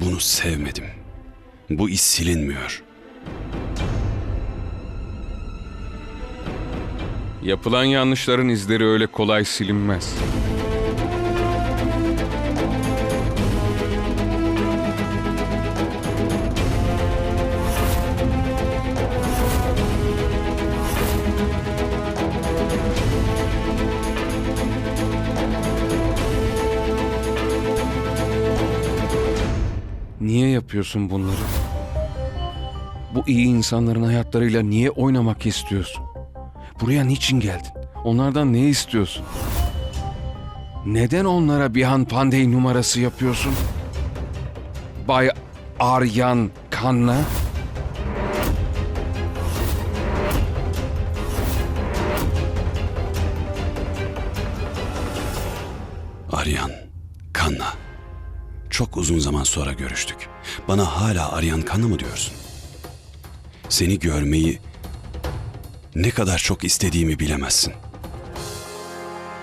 Bunu sevmedim. Bu iz silinmiyor. Yapılan yanlışların izleri öyle kolay silinmez. Yapıyorsun bunları? Bu iyi insanların hayatlarıyla niye oynamak istiyorsun? Buraya niçin geldin? Onlardan ne istiyorsun? Neden onlara Bihan Pandey numarası yapıyorsun? Bay Aryan Kanna? Aryan, Kanna. Çok uzun zaman sonra görüştük. Bana hala Aryan Kanna mı diyorsun? Seni görmeyi ne kadar çok istediğimi bilemezsin.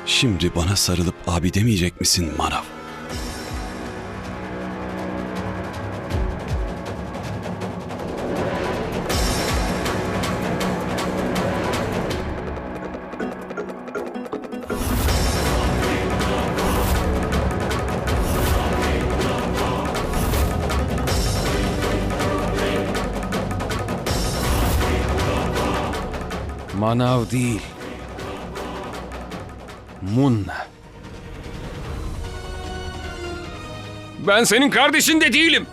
Şimdi bana sarılıp abi demeyecek misin Manav? Manav değil. Munna. Ben senin kardeşin de değilim.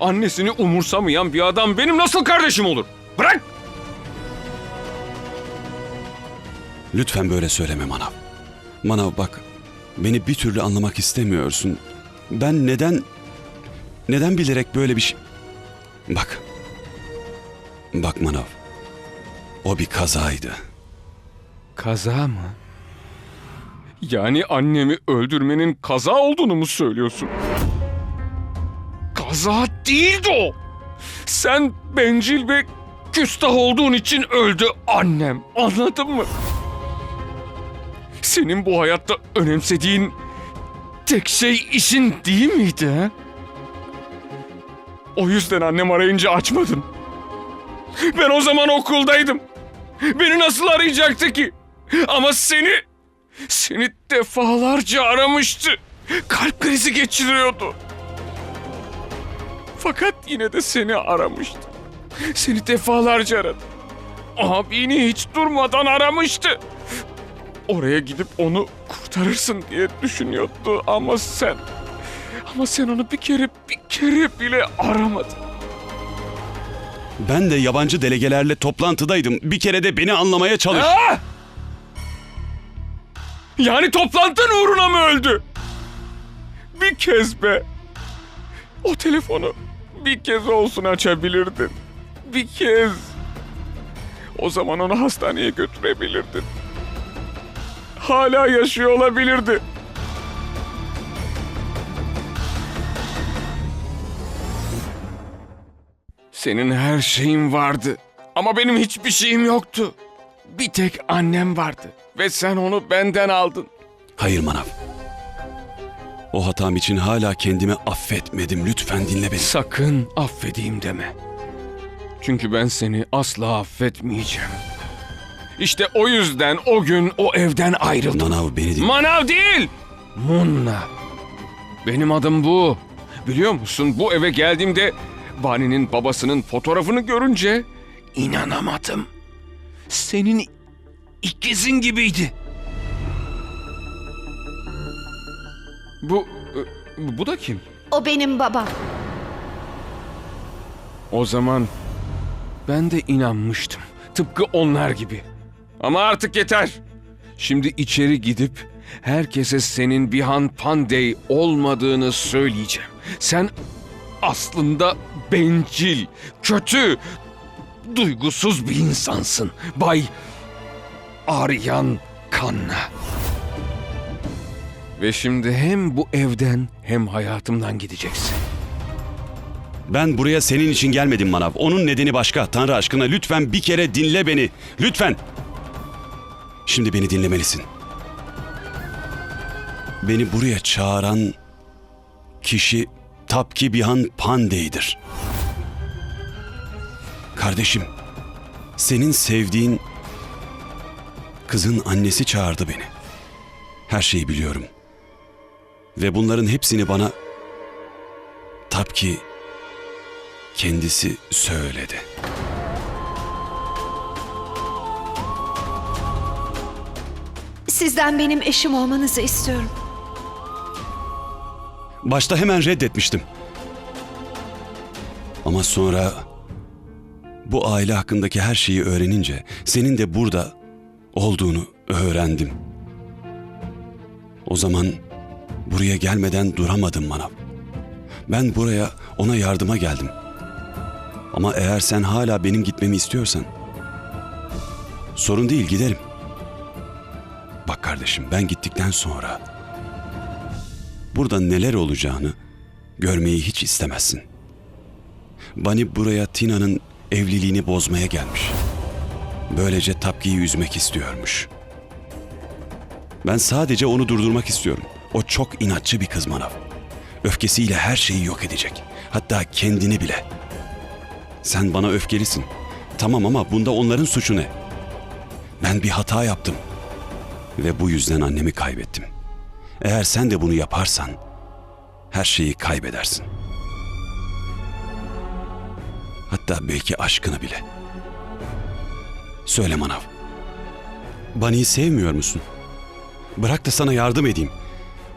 Annesini umursamayan bir adam benim nasıl kardeşim olur? Bırak! Lütfen böyle söyleme Manav. Manav bak, beni bir türlü anlamak istemiyorsun. Ben neden, neden bilerek böyle bir şey... Bak, bak Manav, o bir kazaydı. Kaza mı? Yani annemi öldürmenin kaza olduğunu mu söylüyorsun? Kaza değildi o. Sen bencil ve küstah olduğun için öldü annem. Anladın mı? Senin bu hayatta önemsediğin tek şey işin değil miydi? O yüzden annem arayınca açmadın. Ben o zaman okuldaydım. Beni nasıl arayacaktı ki? Ama seni, seni defalarca aramıştı. Kalp krizi geçiriyordu. Fakat yine de seni aramıştı. Seni defalarca aradı. Abini hiç durmadan aramıştı. Oraya gidip onu kurtarırsın diye düşünüyordu ama sen... Ama sen onu bir kere, bir kere bile aramadın. Ben de yabancı delegelerle toplantıdaydım. Bir kere de beni anlamaya çalış. Ha? Yani toplantın uğruna mı öldü? Bir kez be. O telefonu bir kez olsun açabilirdin. Bir kez. O zaman onu hastaneye götürebilirdin. Hala yaşıyor olabilirdi. Senin her şeyin vardı. Ama benim hiçbir şeyim yoktu. Bir tek annem vardı. Ve sen onu benden aldın. Hayır Manav. O hatam için hala kendimi affetmedim. Lütfen dinle beni. Sakın affedeyim deme. Çünkü ben seni asla affetmeyeceğim. İşte o yüzden o gün o evden ayrıldım. Manav beni dinle. Manav değil! Munna. Benim adım bu. Biliyor musun bu eve geldiğimde Vani'nin babasının fotoğrafını görünce inanamadım. Senin ikizin gibiydi. Bu e, bu da kim? O benim babam. O zaman ben de inanmıştım. Tıpkı onlar gibi. Ama artık yeter. Şimdi içeri gidip herkese senin Bihan Pandey olmadığını söyleyeceğim. Sen aslında bencil, kötü, duygusuz bir insansın. Bay Aryan Kanna. Ve şimdi hem bu evden hem hayatımdan gideceksin. Ben buraya senin için gelmedim Manav. Onun nedeni başka. Tanrı aşkına lütfen bir kere dinle beni. Lütfen. Şimdi beni dinlemelisin. Beni buraya çağıran kişi Tapki Bihan Pandey'dir. Kardeşim, senin sevdiğin kızın annesi çağırdı beni. Her şeyi biliyorum. Ve bunların hepsini bana Tapki kendisi söyledi. Sizden benim eşim olmanızı istiyorum. Başta hemen reddetmiştim. Ama sonra bu aile hakkındaki her şeyi öğrenince senin de burada olduğunu öğrendim. O zaman buraya gelmeden duramadım Manav. Ben buraya ona yardıma geldim. Ama eğer sen hala benim gitmemi istiyorsan sorun değil giderim. Bak kardeşim ben gittikten sonra burada neler olacağını görmeyi hiç istemezsin. Bani buraya Tina'nın evliliğini bozmaya gelmiş. Böylece Tapki'yi üzmek istiyormuş. Ben sadece onu durdurmak istiyorum. O çok inatçı bir kız manav. Öfkesiyle her şeyi yok edecek. Hatta kendini bile. Sen bana öfkelisin. Tamam ama bunda onların suçu ne? Ben bir hata yaptım. Ve bu yüzden annemi kaybettim. Eğer sen de bunu yaparsan her şeyi kaybedersin. Hatta belki aşkını bile. Söyle Manav. Bani'yi sevmiyor musun? Bırak da sana yardım edeyim.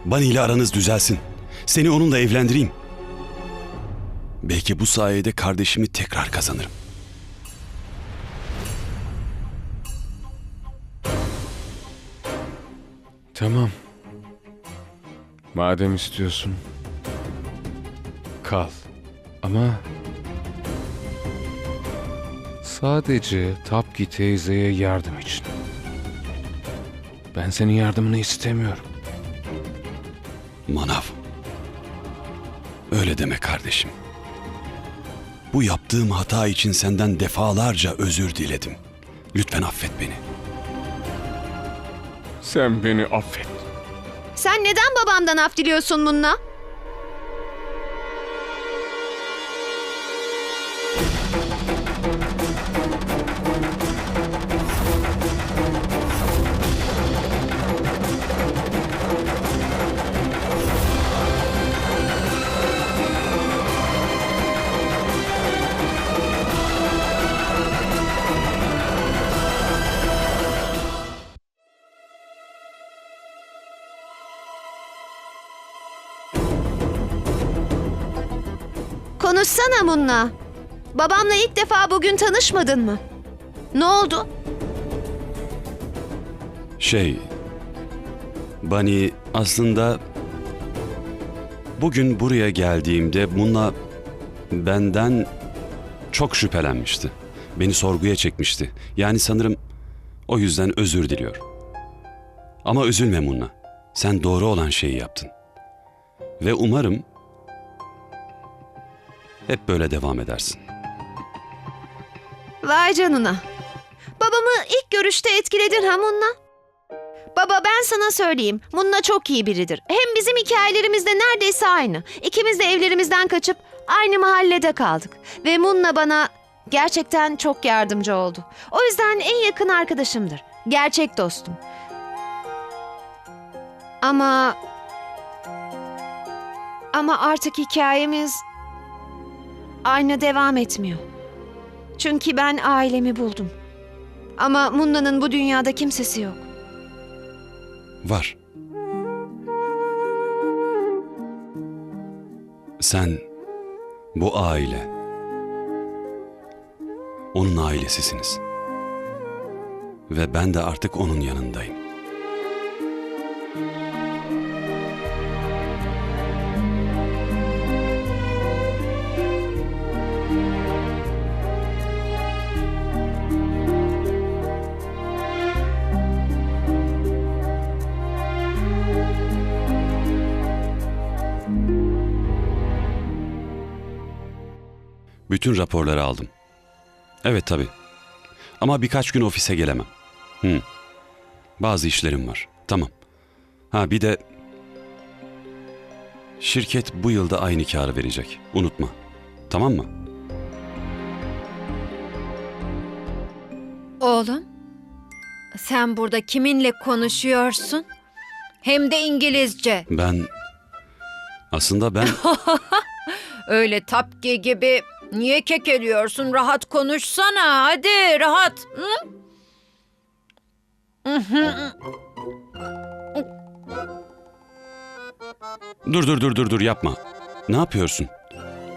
Bani ile aranız düzelsin. Seni onunla evlendireyim. Belki bu sayede kardeşimi tekrar kazanırım. Tamam. Madem istiyorsun. Kal. Ama sadece Tapki teyzeye yardım için. Ben senin yardımını istemiyorum. Manav. Öyle deme kardeşim. Bu yaptığım hata için senden defalarca özür diledim. Lütfen affet beni. Sen beni affet. Sen neden babamdan af diliyorsun Munna? Konuşsana Munna. Babamla ilk defa bugün tanışmadın mı? Ne oldu? Şey... Bani aslında... Bugün buraya geldiğimde bununla benden çok şüphelenmişti. Beni sorguya çekmişti. Yani sanırım o yüzden özür diliyor. Ama üzülme Munna. Sen doğru olan şeyi yaptın. Ve umarım hep böyle devam edersin. Vay canına. Babamı ilk görüşte etkiledin ha Munna? Baba ben sana söyleyeyim. Munna çok iyi biridir. Hem bizim hikayelerimiz de neredeyse aynı. İkimiz de evlerimizden kaçıp aynı mahallede kaldık. Ve Munna bana gerçekten çok yardımcı oldu. O yüzden en yakın arkadaşımdır. Gerçek dostum. Ama... Ama artık hikayemiz aynı devam etmiyor. Çünkü ben ailemi buldum. Ama Munna'nın bu dünyada kimsesi yok. Var. Sen bu aile onun ailesisiniz. Ve ben de artık onun yanındayım. Bütün raporları aldım. Evet tabii. Ama birkaç gün ofise gelemem. Hı. Bazı işlerim var. Tamam. Ha bir de Şirket bu yılda aynı karı verecek. Unutma. Tamam mı? Oğlum, sen burada kiminle konuşuyorsun? Hem de İngilizce. Ben aslında ben Öyle tapki gibi niye kekeliyorsun? Rahat konuşsana. Hadi rahat. Hı? dur dur dur dur dur yapma. Ne yapıyorsun?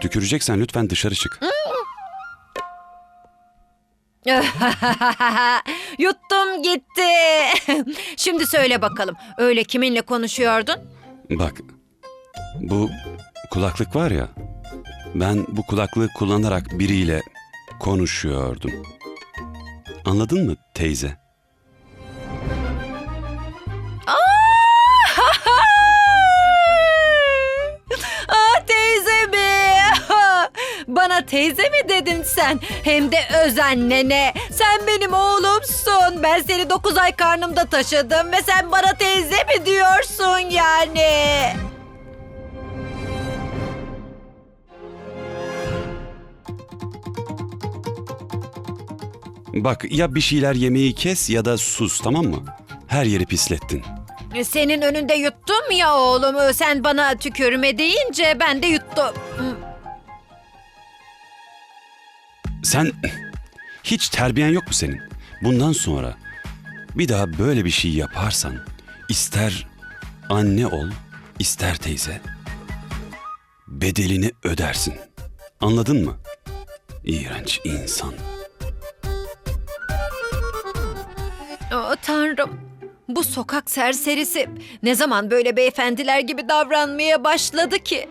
Tüküreceksen lütfen dışarı çık. Yuttum gitti. Şimdi söyle bakalım. Öyle kiminle konuşuyordun? Bak, bu kulaklık var ya, ben bu kulaklığı kullanarak biriyle konuşuyordum. Anladın mı teyze? ah teyze mi? Bana teyze mi dedin sen? Hem de öz annene. Sen benim oğlumsun. Ben seni 9 ay karnımda taşıdım ve sen bana teyze mi diyorsun yani? Bak ya bir şeyler yemeyi kes ya da sus tamam mı? Her yeri pislettin. Senin önünde yuttum ya oğlum. Sen bana tükürme deyince ben de yuttum. Sen hiç terbiyen yok mu senin? Bundan sonra bir daha böyle bir şey yaparsan ister anne ol, ister teyze bedelini ödersin. Anladın mı? İğrenç insan. Oh, tanrım. Bu sokak serserisi ne zaman böyle beyefendiler gibi davranmaya başladı ki?